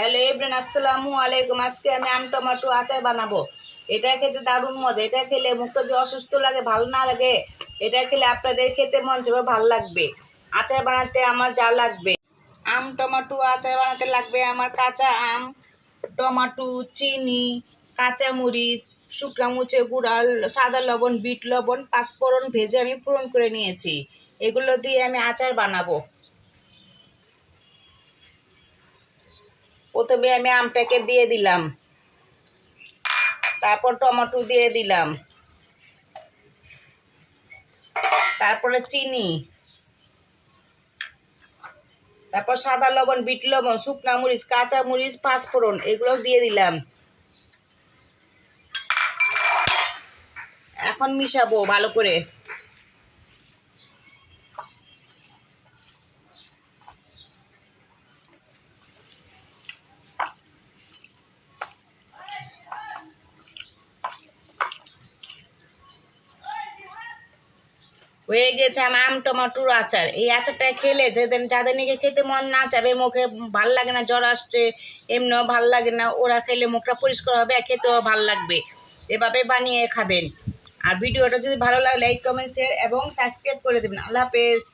Hello everyone আসসালামু আলাইকুম। আজকে আমি আম টমাটো আচার বানাবো। এটা খেতে দারুণ মজা। এটা খেলে মুখটা যদি অসুস্থ লাগে, ভালো না লাগে, এটা খেলে আপনাদের খেতে মন চাইবে, ভালো লাগবে। আচার বানাতে আমার যা লাগবে। আম টমাটো আচার বানাতে লাগবে আমার কাঁচা আম, টমাটো, চিনি কাঁচা মরিচ শুকনা মুচে গুঁড়া, সাদা লবণ, বিট লবণ, পাঁচফোড়ন ভেজে আমি পূরণ করে নিয়েছি। এগুলো দিয়ে আমি আচার বানাবো। প্রথমে আমি আমটাকে দিয়ে দিলাম। তারপর টমেটো দিয়ে দিলাম। তারপরে চিনি। তারপর সাদা লবণ, বিট লবণ, শুকনা মরিচ, কাঁচা মরিচ, পাঁচফোড়ন এগুলো দিয়ে দিলাম। এখন মিশাবো ভালো করে। হয়ে গেছে আমার আম টমাটোর আচার। এই আচারটা খেলে যেদিন যাদের নাকি খেতে মন না চাবে, মুখে ভালো লাগে না, জ্বর আসছে, এমনিও ভালো লাগে না, ওরা খেলে মুখটা পরিষ্কার হবে আর খেতেও ভালো লাগবে। এভাবে বানিয়ে খাবেন। আর ভিডিওটা যদি ভালো লাগে লাইক কমেন্ট শেয়ার এবং সাবস্ক্রাইব করে দেবেন। আল্লাহ হাফেজ।